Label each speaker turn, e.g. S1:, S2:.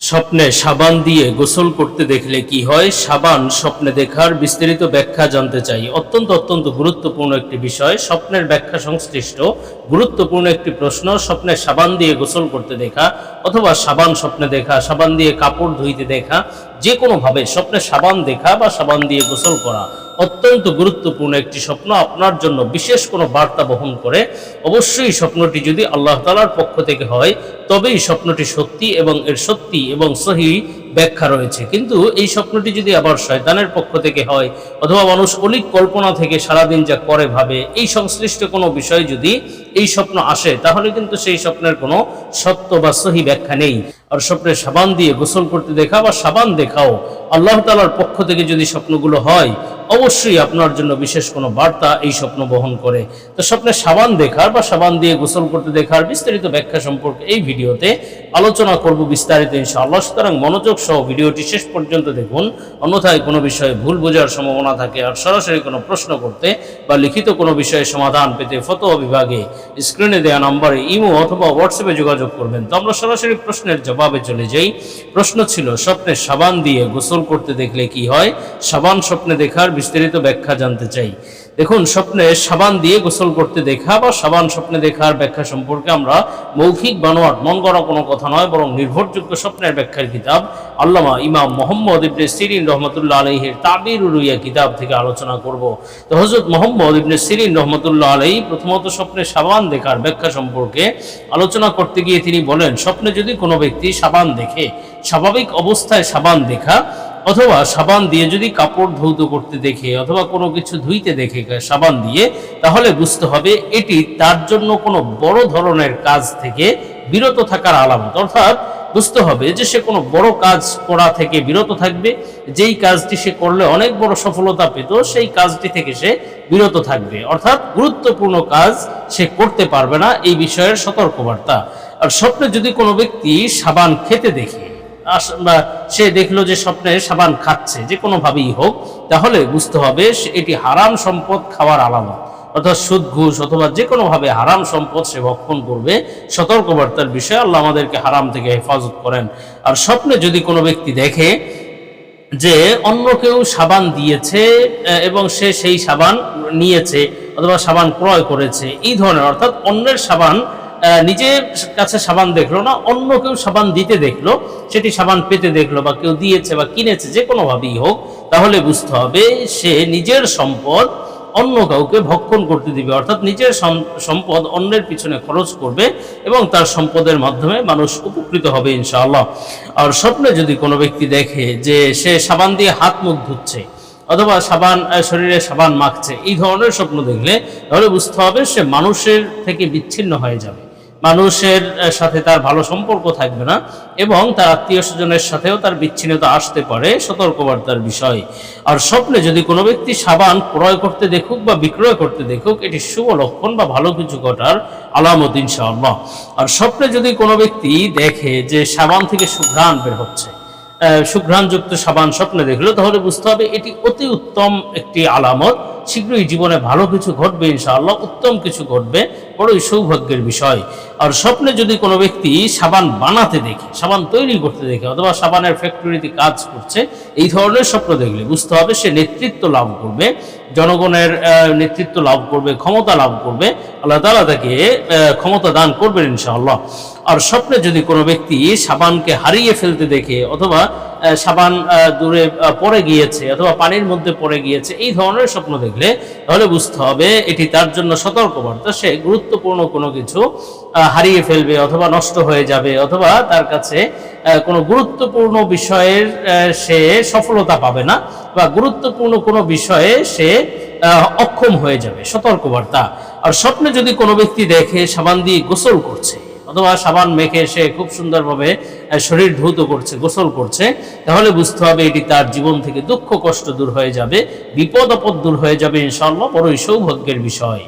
S1: স্বপ্নে সাবান দিয়ে গোসল করতে দেখলে কি হয়? সাবান স্বপ্নে দেখার বিস্তারিত ব্যাখ্যা জানতে চাই। অত্যন্ত অত্যন্ত গুরুত্বপূর্ণ একটি বিষয়। স্বপ্নের ব্যাখ্যা সংশ্লিষ্ট। গুরুত্বপূর্ণ একটি প্রশ্ন, স্বপ্নে সাবান দিয়ে গোসল করতে দেখা অথবা সাবান স্বপ্নে দেখা, সাবান দিয়ে কাপড় ধুইতে দেখা। যে কোনোভাবে স্বপ্নে সাবান দেখা বা সাবান দিয়ে গোসল করা অত্যন্ত গুরুত্বপূর্ণ একটি স্বপ্ন আপনার জন্য। বিশেষ কোনো বার্তা বহন করে অবশ্যই স্বপ্নটি যদি আল্লাহ তালার পক্ষ থেকে হয়, তবেই স্বপ্নটি সত্যি এবং এর সত্যি এবং সহি ব্যাখ্যা রয়েছে। কিন্তু এই স্বপ্নটি যদি আবার শয়তানের পক্ষ থেকে হয়, অথবা মানুষ অলিক কল্পনা থেকে সারাদিন যা করে ভাবে, এই সংশ্লিষ্ট কোনো বিষয় যদি এই স্বপ্ন আসে, তাহলে কিন্তু সেই স্বপ্নের কোনো সত্য বা সহি ব্যাখ্যা নেই। আর স্বপ্নের সাবান দিয়ে গোসল করতে দেখা বা সাবান দেখাও, আল্লাহ তালার পক্ষ থেকে যদি স্বপ্নগুলো হয় অবশ্যই আপনার জন্য বিশেষ কোনো বার্তা এই স্বপ্ন বহন করে। তো স্বপ্নে সাবান দেখার বা সাবান দিয়ে গোসল করতে দেখার বিস্তারিত ব্যাখ্যা সম্পর্কে এই ভিডিওতে আলোচনা করব বিস্তারিত ইনশাআল্লাহ। সুতরাং মনোযোগ সহ ভিডিওটি শেষ পর্যন্ত দেখুন। অন্যথায় কোনো বিষয়ে ভুল বোঝার সম্ভাবনা থাকে আর সরাসরি কোনো প্রশ্ন করতে বা লিখিত কোনো বিষয়ে সমাধান পেতে ফতোয়া বিভাগে স্ক্রিনে দেওয়া নম্বরে ইমো অথবা হোয়াটসঅ্যাপে যোগাযোগ করবেন। তো আমরা সরাসরি প্রশ্নের জবাবে চলে যাই। প্রশ্ন ছিল, স্বপ্নে সাবান দিয়ে গোসল করতে দেখলে কি হয়? সাবান স্বপ্নে দেখার বিস্তারিত ব্যাখ্যা জানতে চাই। দেখুন, স্বপ্নে সাবান দিয়ে গোসল করতে দেখা বা সাবান স্বপ্নে দেখার ব্যাখ্যা সম্পর্কে আমরা মৌখিক বানোয়াট মন করা কোনো কথা নয়, বরং নির্ভরযোগ্য স্বপ্নের ব্যাখ্যার কিতাব আল্লামা ইমাম মোহাম্মদ ইবনে সিরিন রহমতুল্লাহ আলহির তাবির উরুইয়া কিতাব থেকে আলোচনা করব। তো হজরত মোহাম্মদ ইবনে সিরিন রহমতুল্লাহ আলহী প্রথমত স্বপ্নে সাবান দেখার ব্যাখ্যা সম্পর্কে আলোচনা করতে গিয়ে তিনি বলেন, স্বপ্নে যদি কোনো ব্যক্তি সাবান দেখে, স্বাভাবিক অবস্থায় সাবান দেখা অথবা সাবান দিয়ে যদি কাপড় ধৌত করতে দেখে অথবা কোনো কিছু ধুইতে দেখে সাবান দিয়ে, তাহলে বুঝতে হবে এটি তার জন্য কোনো বড় ধরনের কাজ থেকে বিরত থাকার আলামত। অর্থাৎ বুঝতে হবে যে সে কোনো বড় কাজ করা থেকে বিরত থাকবে, যেই কাজটি সে করলে অনেক বড় সফলতা পেত, সেই কাজটি থেকে সে বিরত থাকবে। অর্থাৎ গুরুত্বপূর্ণ কাজ সে করতে পারবে না, এই বিষয়ের সতর্কবার্তা। আর স্বপ্নে যদি কোনো ব্যক্তি সাবান খেতে দেখে সে দেখল যে স্বপ্নে সাবান খাচ্ছে, যে কোনোভাবেই হোক, তাহলে বুঝতে হবে এটি হারাম সম্পদ খাওয়ার আলামত। অর্থাৎ সুদ, ঘুষ অথবা যে কোনোভাবে হারাম সম্পদ সে ভক্ষণ করবে, সতর্কবার্তার বিষয়ে আল্লাহ আমাদেরকে হারাম থেকে হেফাজত করেন। আর স্বপ্নে যদি কোনো ব্যক্তি দেখে যে অন্য কেউ সাবান দিয়েছে এবং সে সেই সাবান নিয়েছে অথবা সাবান ক্রয় করেছে, এই ধরনের, অর্থাৎ অন্যের সাবান নিজের কাছে সাবান দেখল না, অন্য কেউ সাবান দিতে দেখল, সেটি সাবান পেতে দেখল বা কেউ দিয়েছে বা কিনেছে, যে কোনোভাবেই হোক, তাহলে বুঝতে হবে সে নিজের সম্পদ অন্য কাউকে ভক্ষণ করতে দিবে। অর্থাৎ নিজের সম্পদ অন্যের পিছনে খরচ করবে এবং তার সম্পদের মাধ্যমে মানুষ উপকৃত হবে ইনশাআল্লাহ। আর স্বপ্নে যদি কোনো ব্যক্তি দেখে যে সে সাবান দিয়ে হাত মুখ ধুচ্ছে অথবা সাবান শরীরে সাবান মাখছে, এই ধরনের স্বপ্ন দেখলে তাহলে বুঝতে হবে সে মানুষের থেকে বিচ্ছিন্ন হয়ে যাবে। মানুষের সাথে তার ভালো সম্পর্ক থাকবে না এবং তার আত্মীয় স্বজনের সাথেও তার বিচ্ছিন্নতা আসতে পারে, সতর্কবার্তার বিষয়। আর স্বপ্নে যদি কোনো ব্যক্তি সাবান ক্রয় করতে দেখুক বা বিক্রয় করতে দেখুক, এটি শুভ লক্ষণ বা ভালো কিছু ঘটার আলামত, ইনশাআল্লাহ। আর স্বপ্নে যদি কোনো ব্যক্তি দেখে যে সাবান থেকে সুঘ্রাণ বের হচ্ছে সুঘ্রাণযুক্ত সাবান স্বপ্নে দেখল, তাহলে বুঝতে হবে এটি অতি উত্তম একটি আলামত। শীঘ্রই জীবনে ভালো কিছু ঘটবে, ইনশাআল্লাহ, উত্তম কিছু ঘটবে। বড়ই সৌভাগ্যের বিষয়। আর স্বপ্নে যদি কোনো ব্যক্তি সাবান বানাতে দেখে, সাবান তৈরি করতে দেখে, অথবা সাবানের ফ্যাক্টরিতে কাজ করছে, এই ধরনের স্বপ্ন দেখলে বুঝতে হবে সে নেতৃত্ব লাভ করবে, জনগণের নেতৃত্ব লাভ করবে, ক্ষমতা লাভ করবে, আল্লাহ তালা তাকে ক্ষমতা দান করবেন ইনশাআল্লাহ। আর স্বপ্নে যদি কোনো ব্যক্তি সাবানকে হারিয়ে ফেলতে দেখে অথবা সাবান দূরে পড়ে গিয়েছে অথবা পানির মধ্যে পড়ে গিয়েছে, এই ধরনের স্বপ্ন দেখলে তাহলে বুঝতে হবে এটি তার জন্য সতর্কবার্তা। সে গুরুত্বপূর্ণ কোনো কিছু হারিয়ে ফেলবে অথবা নষ্ট হয়ে যাবে অথবা তার কাছে কোনো গুরুত্বপূর্ণ বিষয়ের সে সফলতা পাবে না বা গুরুত্বপূর্ণ কোনো বিষয়ে সে অক্ষম হয়ে যাবে। সতর্কবার্তা। আর স্বপ্নে যদি কোনো ব্যক্তি দেখে সাবান দিয়ে গোসল করছে অথবা সাবান মেখে সে খুব সুন্দরভাবে শরীর ধৌত করছে, গোসল করছে, তাহলে বুঝতে হবে এটি তার জীবন থেকে দুঃখ, কষ্ট দূর হয়ে যাবে, বিপদ আপদ দূর হয়ে যাবে ইনশাল্লাহ বড়ই সৌভাগ্যের বিষয়।